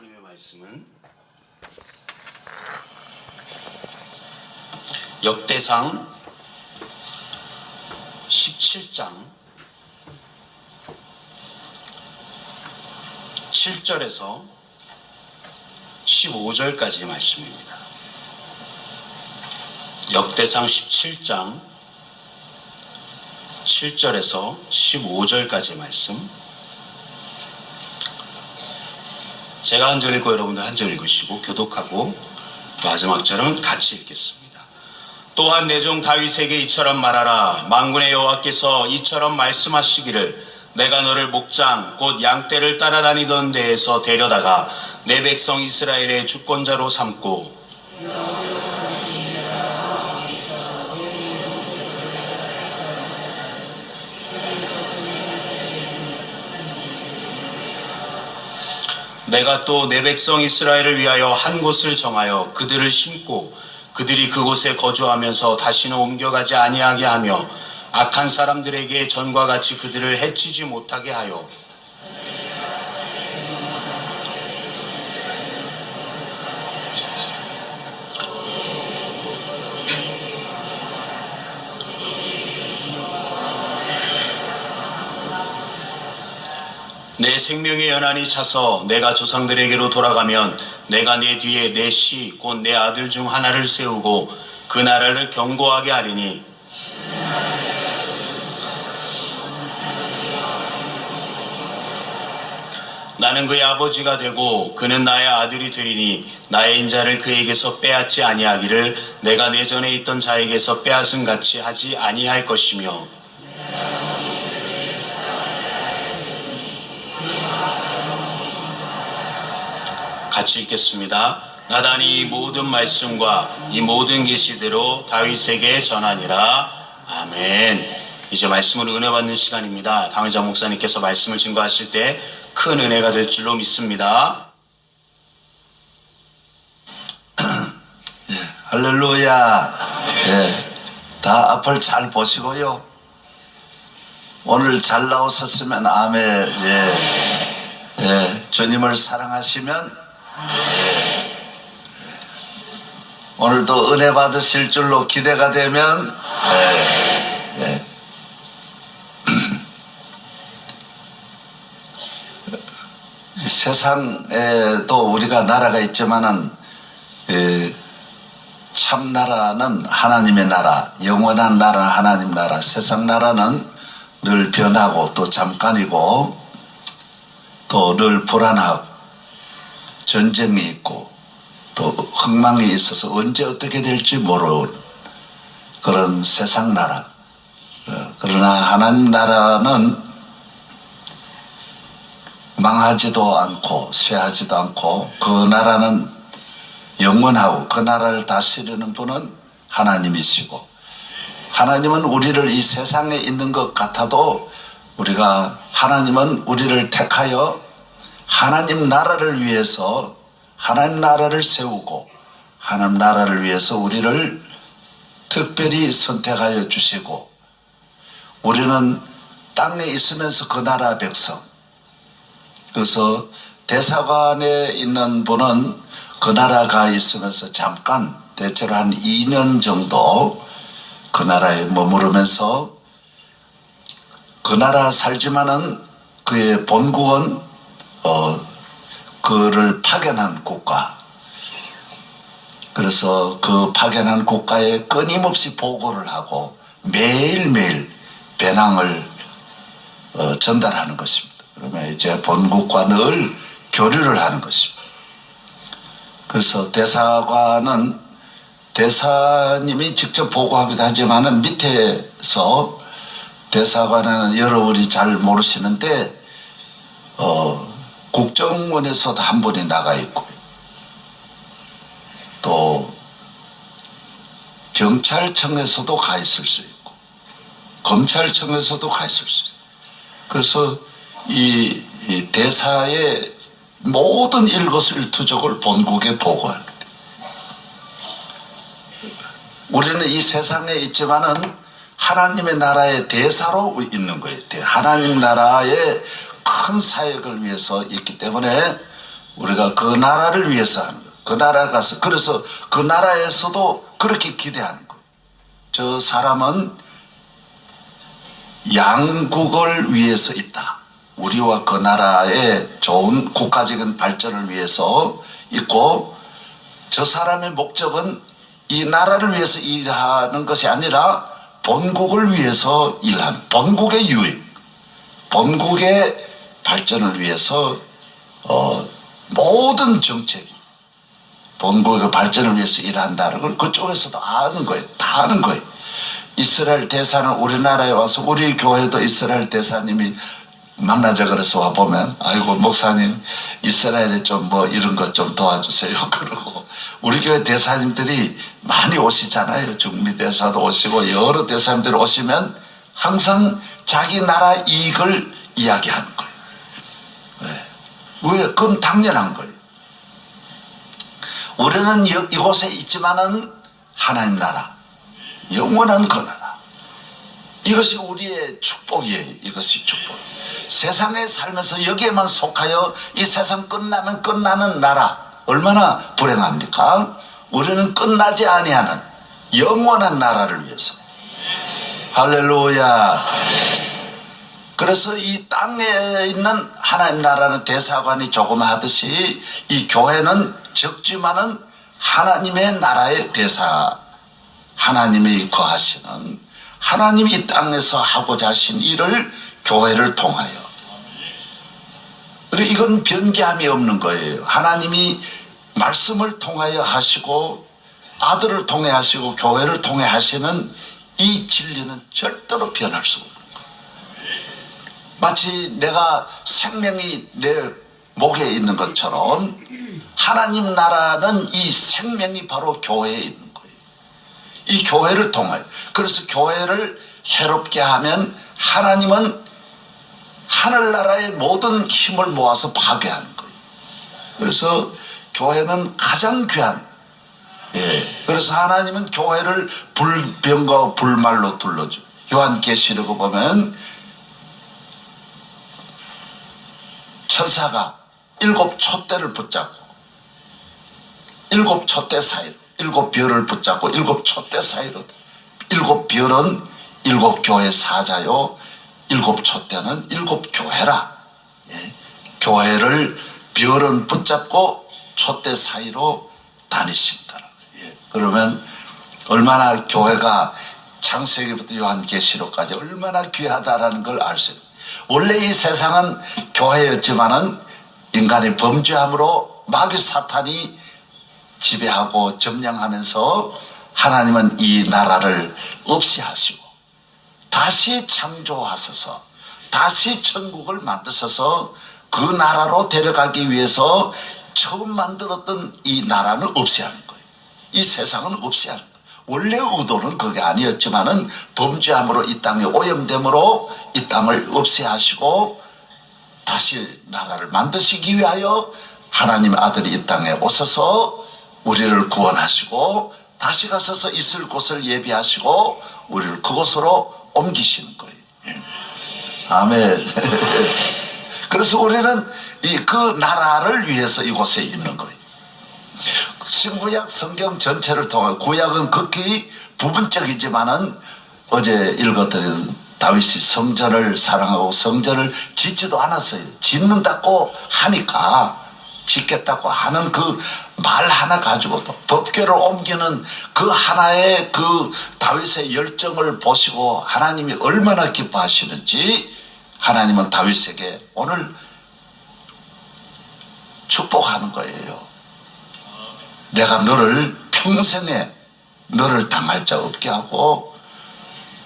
하나님의 말씀은 역대상 17장 7절에서 15절까지 말씀입니다. 역대상 17장 7절에서 15절까지 말씀. 제가 한 절 읽고 여러분들 한 절 읽으시고 교독하고 마지막 절은 같이 읽겠습니다. 또한 내 종 다윗에게 이처럼 말하라 만군의 여호와께서 이처럼 말씀하시기를 내가 너를 목장 곧 양떼를 따라다니던 데에서 데려다가 내 백성 이스라엘의 주권자로 삼고 내가 또 내 백성 이스라엘을 위하여 한 곳을 정하여 그들을 심고 그들이 그곳에 거주하면서 다시는 옮겨가지 아니하게 하며 악한 사람들에게 전과 같이 그들을 해치지 못하게 하여 내 생명의 연한이 차서 내가 조상들에게로 돌아가면 내가 내 뒤에 내 씨 곧 내 아들 중 하나를 세우고 그 나라를 경고하게 하리니. 나는 그의 아버지가 되고 그는 나의 아들이 되리니 나의 인자를 그에게서 빼앗지 아니하기를 내가 내 전에 있던 자에게서 빼앗은 같이 하지 아니할 것이며 같이 읽겠습니다. 나단이 이 모든 말씀과 이 모든 계시대로 다윗에게 전하니라. 아멘. 이제 말씀으로 은혜 받는 시간입니다. 당회자 목사님께서 말씀을 증거하실 때 큰 은혜가 될 줄로 믿습니다. 할렐루야. 예. 다 앞을 잘 보시고요. 오늘 잘 나오셨으면 아멘. 예. 예. 주님을 사랑하시면 오늘도 은혜 받으실 줄로 기대가 되면. 이 세상에도 우리가 나라가 있지만은 예, 참 나라는 하나님의 나라, 영원한 나라 하나님 나라, 세상 나라는 늘 변하고 또 잠깐이고 또 늘 불안하고 전쟁이 있고 또 흥망이 있어서 언제 어떻게 될지 모르는 그런 세상 나라. 어, 그러나 하나님 나라는 망하지도 않고 쇠하지도 않고 그 나라는 영원하고 그 나라를 다스리는 분은 하나님이시고 하나님은 우리를 이 세상에 있는 것 같아도 우리가 하나님은 우리를 택하여 하나님 나라를 위해서 하나님 나라를 세우고 하나님 나라를 위해서 우리를 특별히 선택하여 주시고 우리는 땅에 있으면서 그 나라 백성 그래서 대사관에 있는 분은 그 나라가 있으면서 잠깐 대체로 한 2년 정도 그 나라에 머무르면서 그 나라 살지만은 그의 본국은 어 그를 파견한 국가 그래서 그 파견한 국가에 끊임없이 보고를 하고 매일매일 배낭을 어, 전달하는 것입니다. 그러면 이제 본국과 늘 교류를 하는 것입니다. 그래서 대사관은 대사님이 직접 보고하기도 하지만은 밑에서 대사관에는 여러분이 잘 모르시는데 어, 국정원에서도 한 분이 나가 있고 또 경찰청에서도 가 있을 수 있고 검찰청에서도 가 있을 수 있고 그래서 이, 이 대사의 모든 일거수일투족을 본국에 보고합니다. 우리는 이 세상에 있지만은 하나님의 나라의 대사로 있는 거예요. 하나님 나라의 큰 사역을 위해서 있기 때문에 우리가 그 나라를 위해서 하는 거예요. 그 나라 가서 그래서 그 나라에서도 그렇게 기대하는 거예요. 저 사람은 양국을 위해서 있다. 우리와 그 나라의 좋은 국가적인 발전을 위해서 있고 저 사람의 목적은 이 나라를 위해서 일하는 것이 아니라 본국을 위해서 일하는 본국의 유익, 본국의 발전을 위해서 어, 모든 정책이 본국의 발전을 위해서 일한다는 걸 그쪽에서도 아는 거예요. 다 아는 거예요. 이스라엘 대사는 우리나라에 와서 우리 교회도 이스라엘 대사님이 만나자 그래서 와 보면 아이고 목사님 이스라엘에 좀 뭐 이런 것 좀 도와주세요 그러고 우리 교회 대사님들이 많이 오시잖아요 중미 대사도 오시고 여러 대사님들이 오시면 항상 자기 나라 이익을 이야기하는 거예요. 왜? 왜? 그건 당연한 거예요. 우리는 여- 이곳에 있지만은 하나님 나라 영원한 그 나라 이것이 우리의 축복이에요. 이것이 축복. 세상에 살면서 여기에만 속하여 이 세상 끝나면 끝나는 나라 얼마나 불행합니까? 우리는 끝나지 아니하는 영원한 나라를 위해서 할렐루야. 그래서 이 땅에 있는 하나님 나라는 대사관이 조그마하듯이 이 교회는 적지만은 하나님의 나라의 대사 하나님이 거하시는 하나님이 이 땅에서 하고자 하신 일을 교회를 통하여 그리고 이건 변개함이 없는 거예요. 하나님이 말씀을 통하여 하시고 아들을 통해 하시고 교회를 통해 하시는 이 진리는 절대로 변할 수 거예요. 마치 내가 생명이 내 목에 있는 것처럼 하나님 나라는 이 생명이 바로 교회에 있는 거예요. 이 교회를 통하여. 그래서 교회를 해롭게 하면 하나님은 하늘나라의 모든 힘을 모아서 파괴하는 거예요. 그래서 교회는 가장 귀한 예. 그래서 하나님은 교회를 불병과 불말로 둘러줘. 요한계시록 보면 천사가 일곱 촛대를 붙잡고 일곱 촛대 사이로 일곱 별을 붙잡고 일곱 촛대 사이로 일곱 별은 일곱 교회 사자요 일곱 촛대는 일곱 교회라 예. 교회를 별은 붙잡고 촛대 사이로 다니신다. 예. 그러면 얼마나 교회가 창세기부터 요한계시록까지 얼마나 귀하다라는 걸 알 수 있어요. 원래 이 세상은 교회였지만은 인간의 범죄함으로 마귀 사탄이 지배하고 점령하면서 하나님은 이 나라를 없이 하시고 다시 창조하셔서 다시 천국을 만드셔서 그 나라로 데려가기 위해서 처음 만들었던 이 나라는 없이 하는 거예요. 이 세상은 없이 하는 거예요. 원래 의도는 그게 아니었지만은 범죄함으로 이 땅에 오염됨으로 이 땅을 없이 하시고 다시 나라를 만드시기 위하여 하나님의 아들이 이 땅에 오셔서 우리를 구원하시고 다시 가셔서 있을 곳을 예비하시고 우리를 그곳으로 옮기시는 거예요. 예. 아멘. 그래서 우리는 이 그 나라를 위해서 이곳에 있는 거예요. 신구약 성경 전체를 통해 구약은 극히 부분적이지만은 어제 읽었던 다윗이 성전을 사랑하고 성전을 짓지도 않았어요. 짓는다고 하니까 짓겠다고 하는 그 말 하나 가지고도 법궤를 옮기는 그 하나의 그 다윗의 열정을 보시고 하나님이 얼마나 기뻐하시는지 하나님은 다윗에게 오늘 축복하는 거예요. 내가 너를 평생에 너를 당할 자 없게 하고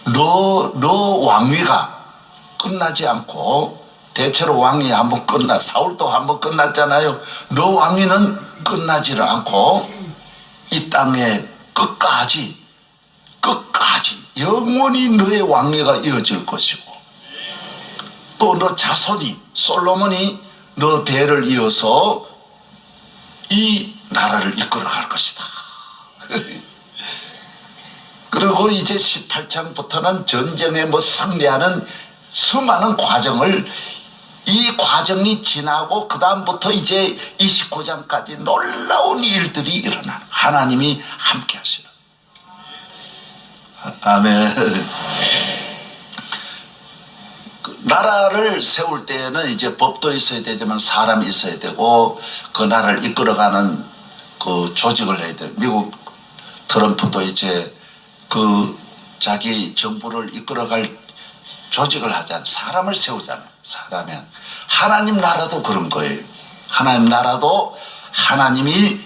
너, 너 왕위가 끝나지 않고 대체로 왕이 한번 끝나 사울도 한번 끝났잖아요. 너 왕위는 끝나지를 않고 이 땅에 끝까지 끝까지 영원히 너의 왕위가 이어질 것이고 또 너 자손이 솔로몬이 너 대를 이어서 이 나라를 이끌어 갈 것이다. 그리고 이제 18장부터는 전쟁에 뭐 승리하는 수많은 과정을 이 과정이 지나고 그 다음부터 이제 29장까지 놀라운 일들이 일어나. 하나님이 함께 하시는. 아멘. 그 나라를 세울 때에는 이제 법도 있어야 되지만 사람이 있어야 되고 그 나라를 이끌어가는 그 조직을 해야 돼 미국 트럼프도 이제 그 자기 정부를 이끌어갈 조직을 하잖아요. 사람을 세우잖아요. 사람이. 하나님 나라도 그런 거예요. 하나님 나라도 하나님이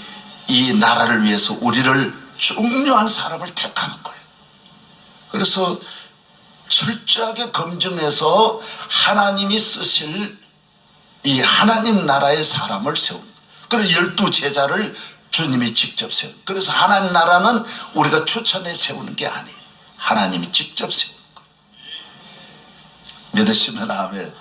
이 나라를 위해서 우리를 중요한 사람을 택하는 거예요. 그래서 철저하게 검증해서 하나님이 쓰실 이 하나님 나라의 사람을 세운 그래서 열두 제자를 주님이 직접 세운. 그래서 하나님 나라는 우리가 추천해 세우는 게 아니에요 하나님이 직접 세운 거예요 믿으시면 아멘.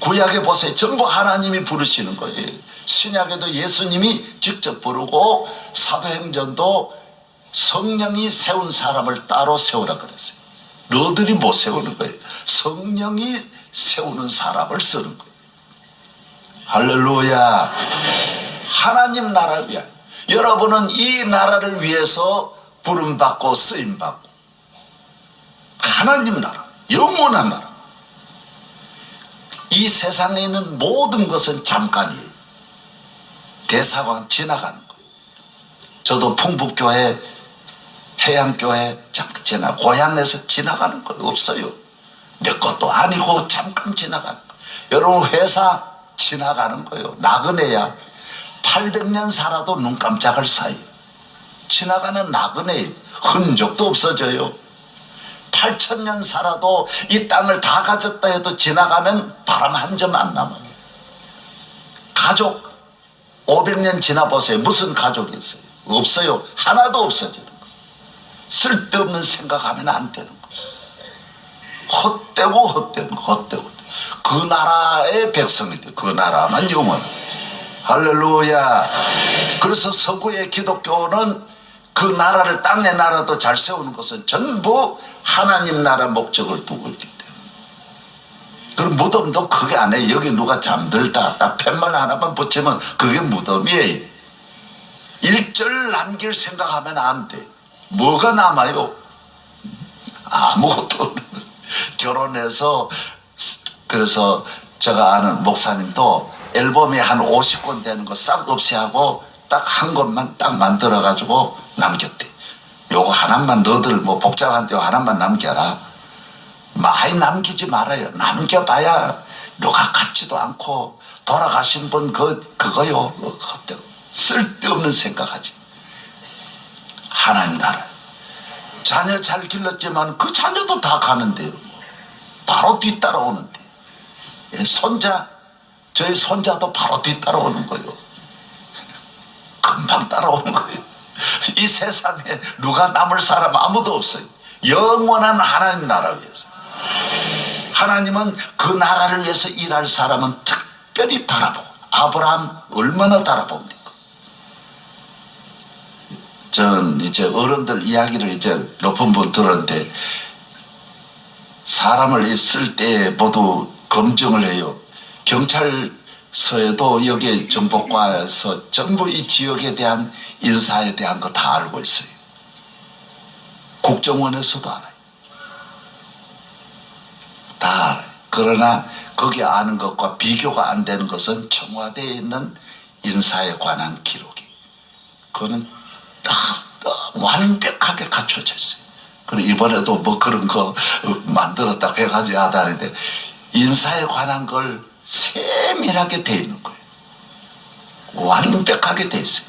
구약에 보세요 전부 하나님이 부르시는 거예요. 신약에도 예수님이 직접 부르고 사도행전도 성령이 세운 사람을 따로 세우라 그랬어요. 너들이 못 세우는 거예요. 성령이 세우는 사람을 쓰는 거예요 할렐루야. 하나님 나라를 위한. 여러분은 이 나라를 위해서 부름받고 쓰임받고. 하나님 나라. 영원한 나라. 이 세상에 있는 모든 것은 잠깐이에요. 대사관 지나가는 거예요. 저도 풍북교회, 해양교회 잠깐 지나, 고향에서 지나가는 거예요. 없어요. 내 것도 아니고 잠깐 지나가는 거예요. 여러분 회사 지나가는 거예요. 나그네야. 800년 살아도 눈 깜짝할 사이. 지나가는 나그네. 흔적도 없어져요. 8천년 살아도 이 땅을 다 가졌다 해도 지나가면 바람 한 점 안 남아요. 가족 500년 지나 보세요. 무슨 가족이 있어요? 없어요. 하나도 없어지는 거예요. 쓸데없는 생각하면 안 되는 거예요. 헛되고 헛되는 거, 헛되고. 그 나라의 백성이 돼. 그 나라만 영원. 할렐루야. 그래서 서구의 기독교는 그 나라를 땅의 나라도 잘 세우는 것은 전부 하나님 나라 목적을 두고 있기 때문에. 그럼 무덤도 크게 안 해. 여기 누가 잠들다 딱 팻말 하나만 붙이면 그게 무덤이에요. 일절 남길 생각하면 안 돼. 뭐가 남아요? 아무것도. 결혼해서 그래서 제가 아는 목사님도 앨범이 한 50권 되는 거 싹 없애하고 딱 한 권만 딱 만들어 가지고 남겼대. 요거 하나만 너들 뭐 복잡한데 요 하나만 남겨라. 많이 남기지 말아요. 남겨봐야 누가 같지도 않고 돌아가신 분 그, 그거요. 쓸데없는 생각하지. 하나님 나라. 자녀 잘 길렀지만 그 자녀도 다 가는데요. 바로 뒤따라오는데. 예, 손자, 저희 손자도 바로 뒤따라오는 거예요. 금방 따라오는 거예요. 이 세상에 누가 남을 사람 아무도 없어요. 영원한 하나님 나라 위해서. 하나님은 그 나라를 위해서 일할 사람은 특별히 달아보고, 아브라함 얼마나 달아봅니까? 저는 이제 어른들 이야기를 이제 높은 분 들었는데, 사람을 있을 때 모두 검증을 해요. 경찰서에도 여기 정보과에서 전부 이 지역에 대한 인사에 대한 거 다 알고 있어요. 국정원에서도 알아요. 다 알아요. 그러나 거기 아는 것과 비교가 안 되는 것은 청와대에 있는 인사에 관한 기록이. 그거는 딱 완벽하게 갖춰져 있어요. 그리고 이번에도 뭐 그런 거 만들었다 해가지고 하다는데 인사에 관한 걸 세밀하게 돼 있는 거예요. 완벽하게 돼 있어요.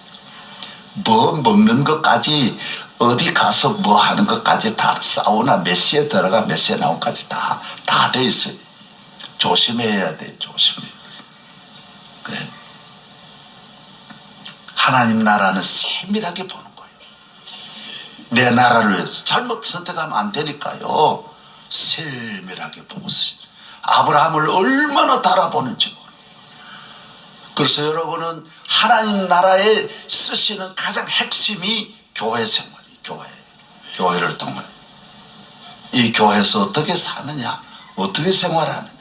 뭐 먹는 것까지 어디 가서 뭐 하는 것까지 다 사우나 몇 시에 들어가 몇 시에 나온까지 다 다 돼 있어요. 조심해야 돼, 조심해. 그래. 하나님 나라는 세밀하게 보는 거예요. 내 나라를 위해서 잘못 선택하면 안 되니까요. 세밀하게 보고 있어요. 아브라함을 얼마나 달아보는지 그래서 여러분은 하나님 나라에 쓰시는 가장 핵심이 교회 생활이 교회. 교회를 통해. 이 교회에서 어떻게 사느냐, 어떻게 생활하느냐.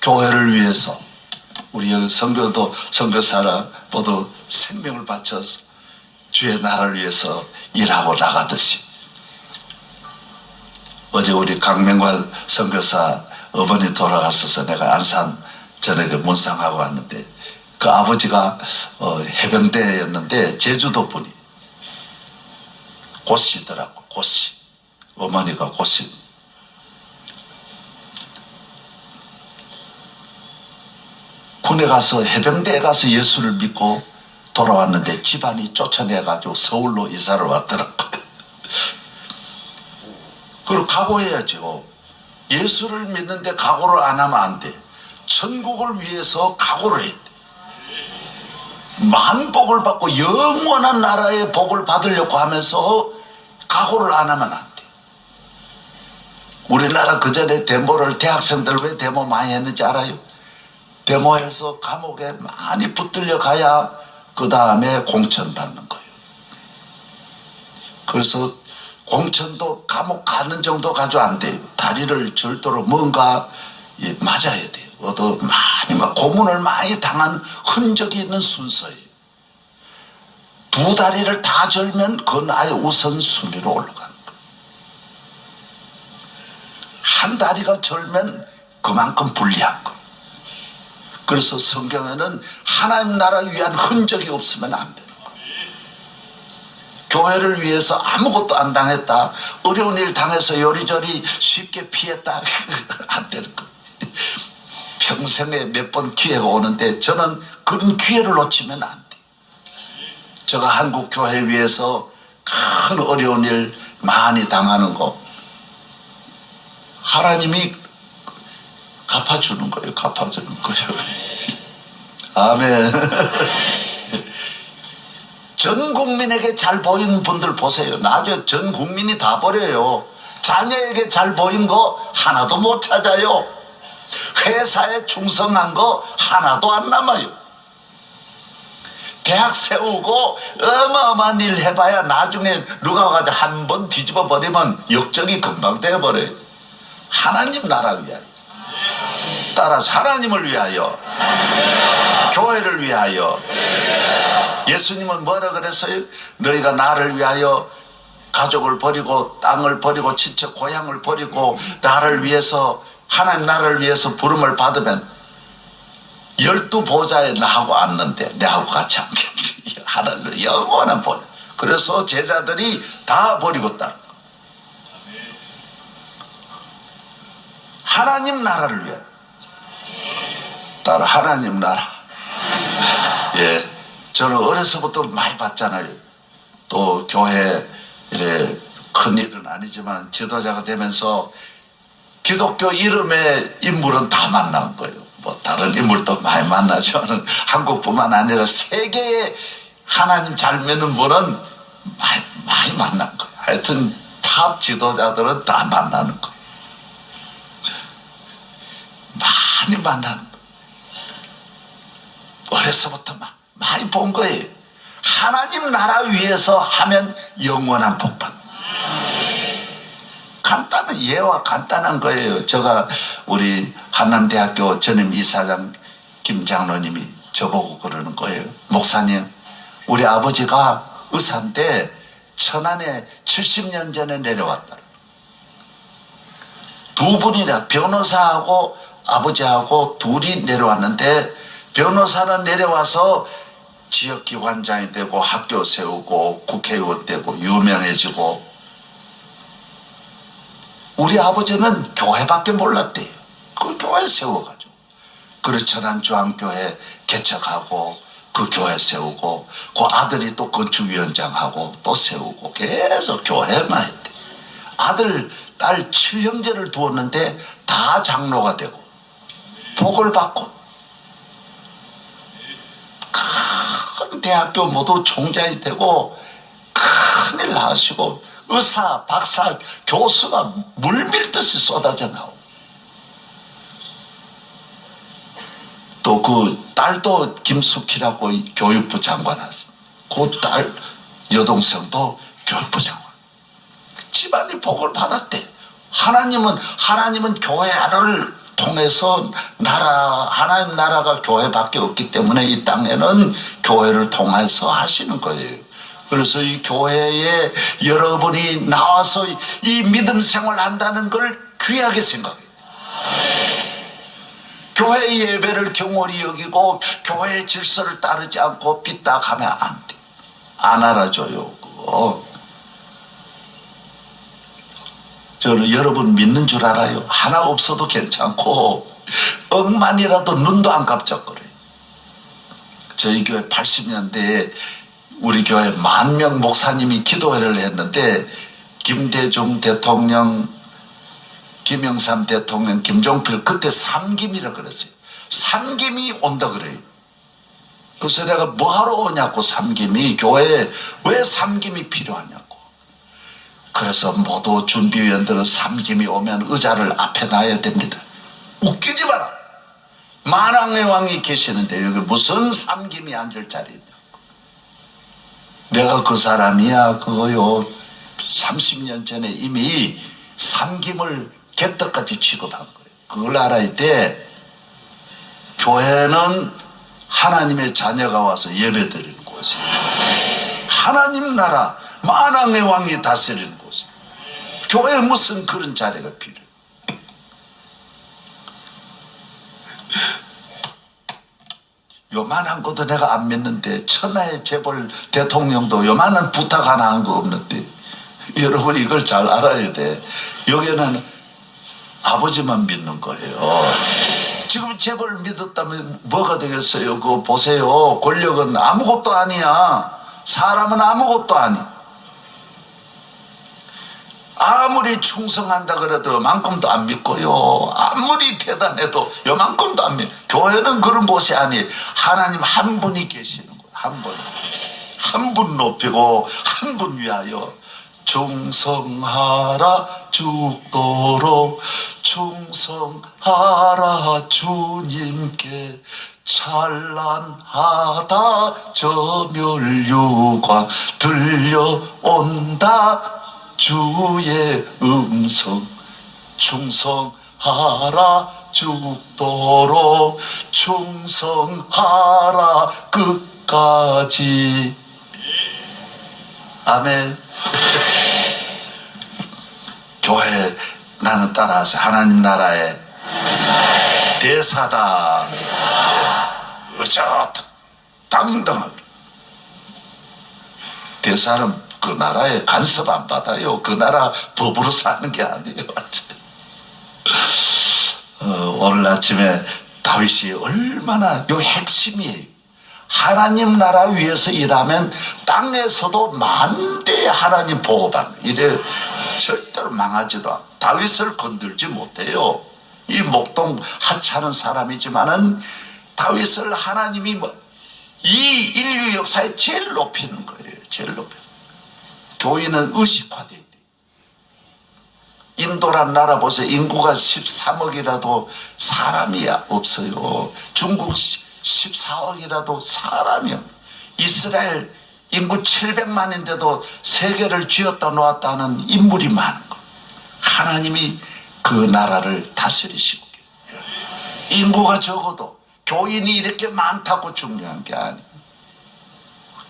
교회를 위해서 우리 선교도 선교사라 모두 생명을 바쳐서 주의 나라를 위해서 일하고 나가듯이 어제 우리 강명관 선교사 어머니 돌아가셔서 내가 안산 저녁에 문상하고 왔는데 그 아버지가 어, 해병대였는데 제주도 분이 고씨더라고 고씨 어머니가 고씨 군에 가서 해병대에 가서 예수를 믿고 돌아왔는데 집안이 쫓아내가지고 서울로 이사를 왔더라고요. 그걸 각오해야죠. 예수를 믿는데 각오를 안 하면 안 돼. 천국을 위해서 각오를 해야 돼. 만복을 받고 영원한 나라의 복을 받으려고 하면서 각오를 안 하면 안 돼. 우리나라 그 전에 데모를 대학생들 왜 데모 많이 했는지 알아요? 데모해서 감옥에 많이 붙들려 가야 그 다음에 공천 받는 거예요. 그래서 공천도 감옥 가는 정도 가지고 안 돼요. 다리를 절도로 뭔가 예, 맞아야 돼요. 얻어 많이 막 고문을 많이 당한 흔적이 있는 순서예요. 두 다리를 다 절면 그건 아예 우선 순위로 올라가는 거예요. 한 다리가 절면 그만큼 불리한 거예요. 그래서 성경에는 하나님 나라 위한 흔적이 없으면 안 거예요. 교회를 위해서 아무것도 안 당했다. 어려운 일 당해서 요리조리 쉽게 피했다. 안 되는 거예요. 평생에 몇 번 기회가 오는데 저는 그런 기회를 놓치면 안 돼. 제가 한국 교회 위해서 큰 어려운 일 많이 당하는 거 하나님이 갚아주는 거예요. 갚아주는 거예요. 아멘. 전 국민에게 잘 보이는 분들 보세요. 나중에 전 국민이 다 버려요. 자녀에게 잘 보인 거 하나도 못 찾아요. 회사에 충성한 거 하나도 안 남아요. 대학 세우고 어마어마한 일 해봐야 나중에 누가 가서 한번 뒤집어 버리면 역적이 금방 되어버려요. 하나님 나라 위하여. 따라서 하나님을 위하여. 교회를 위하여. 예수님은 뭐라 그랬어요? 너희가 나를 위하여 가족을 버리고 땅을 버리고 친척 고향을 버리고 나를 위해서 하나님 나라를 위해서 부름을 받으면 열두 보좌에 나하고 앉는데 내하고 같이 앉겠니? 하나님 영원한 보좌. 그래서 제자들이 다 버리고 따른 거. 하나님 나라를 위해 따라 하나님 나라. 예, 저는 어려서부터 많이 봤잖아요. 또 교회 이래 큰 일은 아니지만 지도자가 되면서 기독교 이름의 인물은 다 만난 거예요. 뭐 다른 인물도 많이 만나지만 한국뿐만 아니라 세계에 하나님 잘 믿는 분은 많이, 많이 만난 거예요. 하여튼 탑 지도자들은 다 만나는 거예요. 많이 만나는 거예요. 어려서부터 막 많이 본 거예요. 하나님 나라 위해서 하면 영원한 복받. 간단한 예와 간단한 거예요. 제가 우리 한남대학교 전임 이사장 김 장로님이 저보고 그러는 거예요. 목사님, 우리 아버지가 의사인데 천안에 70년 전에 내려왔다. 두 분이나 변호사하고 아버지하고 둘이 내려왔는데 변호사는 내려와서 지역기관장이 되고 학교 세우고 국회의원 되고 유명해지고 우리 아버지는 교회밖에 몰랐대요. 그 교회 세워가지고. 그래 천안중앙교회 개척하고 그 교회 세우고 그 아들이 또 건축위원장하고 또 세우고 계속 교회만 했대. 아들, 딸 칠형제를 두었는데 다 장로가 되고 복을 받고 큰 대학교 모두 총장이 되고 큰일 하시고 의사, 박사, 교수가 물밀듯이 쏟아져 나오고 또 그 딸도 김숙희라고 이 교육부 장관 하시 그딸 여동생도 교육부 장관. 집안이 복을 받았대. 하나님은 하나님은 교회 안을 통해서 나라 하나님 나라가 교회밖에 없기 때문에 이 땅에는 교회를 통해서 하시는 거예요. 그래서 이 교회에 여러분이 나와서 이 믿음 생활 한다는 걸 귀하게 생각해요. 교회 예배를 경홀히 여기고 교회 질서를 따르지 않고 삐딱하면 안 돼. 안 알아줘요. 그거. 저는 여러분 믿는 줄 알아요. 하나 없어도 괜찮고 억만이라도 눈도 안 깜짝거려요. 저희 교회 80년대에 우리 교회 만 명 목사님이 기도회를 했는데 김대중 대통령 김영삼 대통령, 김종필 그때 삼김이라 그랬어요. 삼김이 온다 그래요. 그래서 내가 뭐하러 오냐고 삼김이 교회에 왜 삼김이 필요하냐고. 그래서 모두 준비위원들은 삼김이 오면 의자를 앞에 놔야 됩니다. 웃기지 마라. 만왕의 왕이 계시는데 여기 무슨 삼김이 앉을 자리냐. 내가 그 사람이야 그거요. 30년 전에 이미 삼김을 개떡같이 취급한 거예요. 그걸 알아야 돼. 교회는 하나님의 자녀가 와서 예배드리는 곳이에요. 하나님 나라 만왕의 왕이 다스리는. 교회에 무슨 그런 자리가 필요해. 요만한 것도 내가 안 믿는데 천하의 재벌 대통령도 요만한 부탁 하나 한 거 없는데 여러분 이걸 잘 알아야 돼. 여기는 아버지만 믿는 거예요. 지금 재벌 믿었다면 뭐가 되겠어요? 그거 보세요. 권력은 아무것도 아니야. 사람은 아무것도 아니. 아무리 충성한다 그래도 요만큼도 안 믿고요. 아무리 대단해도 요만큼도 안 믿. 교회는 그런 곳이 아니. 하나님 한 분이 계시는 거예요. 한 분. 한 분 높이고 한 분 위하여 충성하라 죽도록 충성하라 주님께 찬란하다 저멸류관 들려온다 주의 음성 충성하라 죽도록 충성하라 끝까지. 아멘. 교회 나는 따라서 하나님 나라의 대사다. 의젓 당당하게 대사는 그 나라에 간섭 안 받아요 그 나라 법으로 사는 게 아니에요 어, 오늘 아침에 다윗이 얼마나 요 핵심이에요 하나님 나라 위에서 일하면 땅에서도 만대 하나님 보호받는 이래 절대로 망하지도 않고 다윗을 건들지 못해요. 이 목동 하찮은 사람이지만은 다윗을 하나님이 뭐 이 인류 역사에 제일 높이는 거예요. 제일 높여. 교인은 의식화돼야 돼. 인도란 나라 보세요. 인구가 13억이라도 사람이 없어요. 중국 14억이라도 사람이 없 이스라엘 인구 700만인데도 세계를 쥐었다 놓았다는 인물이 많은 거. 하나님이 그 나라를 다스리시고. 인구가 적어도 교인이 이렇게 많다고 중요한 게 아니에요.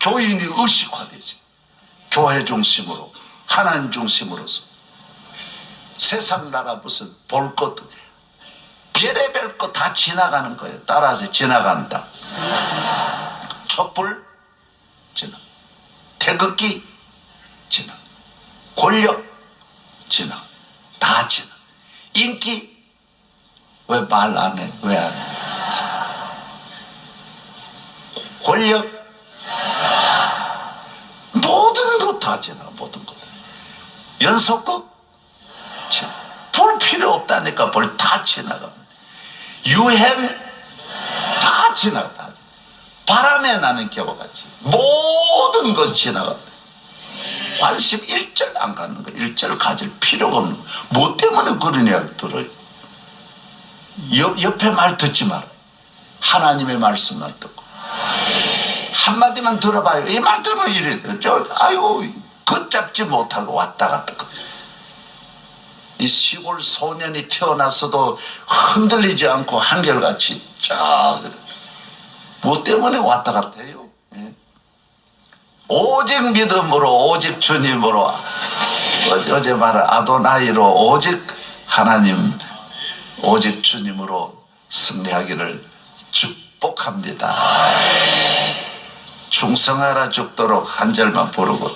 교인이 의식화되지. 교회 중심으로 하나님 중심으로서 세상 나라 무슨 볼 것, 별의별 거 다 지나가는 거예요. 따라서 지나간다. 촛불 지나. 태극기 지나. 권력 지나. 다 지나. 인기 왜 말 안 해? 왜 안 해? 권력 모든 것다 지나. 모든 것. 연속극 지나. 볼 필요 없다니까 볼 다 지나갑니다. 유행 다 지나가. 다. 바람에 나는 겨우같이 모든 것 지나갑니다. 관심 일절 안 가는 거, 일절 가질 필요가 없는 거. 뭐 때문에 이야기 들어요? 옆, 옆에 말 듣지 말아요. 하나님의 말씀만 듣고. 한마디만 들어봐요. 이 말 들으면 이래. 저, 아이고, 걷잡지 못하고 왔다 갔다. 이 시골 소년이 태어나서도 흔들리지 않고 한결같이 쫙. 뭐 때문에 왔다 갔대요? 예. 오직 믿음으로, 오직 주님으로, 어제, 말한 아도나이로, 오직 하나님, 오직 주님으로 승리하기를 축복합니다. 충성하라 죽도록 한 절만 부르고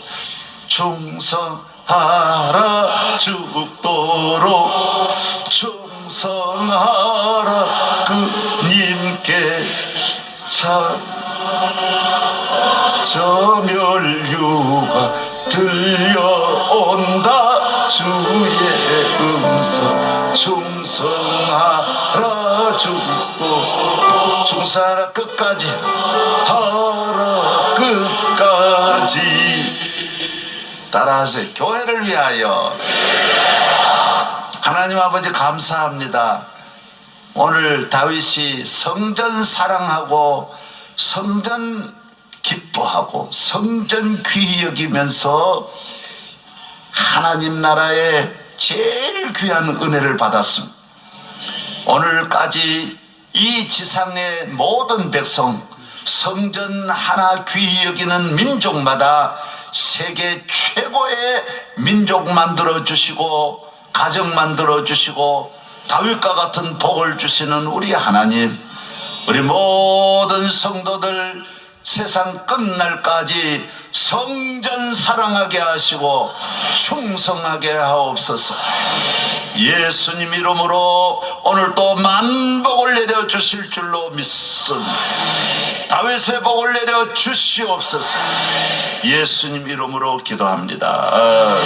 충성하라. 죽도록 충성하라. 그님께 참 저멸류가 들려온다. 주의 음성 충성하라. 죽도 충성하라. 끝까지 하라. 끝까지 따라하세요 교회를 위하여 하나님 아버지 감사합니다 오늘 다윗이 성전 사랑하고 성전 기뻐하고 성전 귀히 여기면서 하나님 나라의 제일 귀한 은혜를 받았습니다. 오늘까지 이 지상의 모든 백성 성전 하나 귀히 여기는 민족마다 세계 최 고의 민족 만들어 주시고 가정 만들어 주시고 다윗과 같은 복을 주시는 우리 하나님 우리 모든 성도들 세상 끝날까지 성전 사랑하게 하시고 충성하게 하옵소서. 예수님 이름으로 오늘 또 만복을 내려 주실 줄로 믿습니다. 다윗의 복을 내려 주시옵소서. 예수님 이름으로 기도합니다.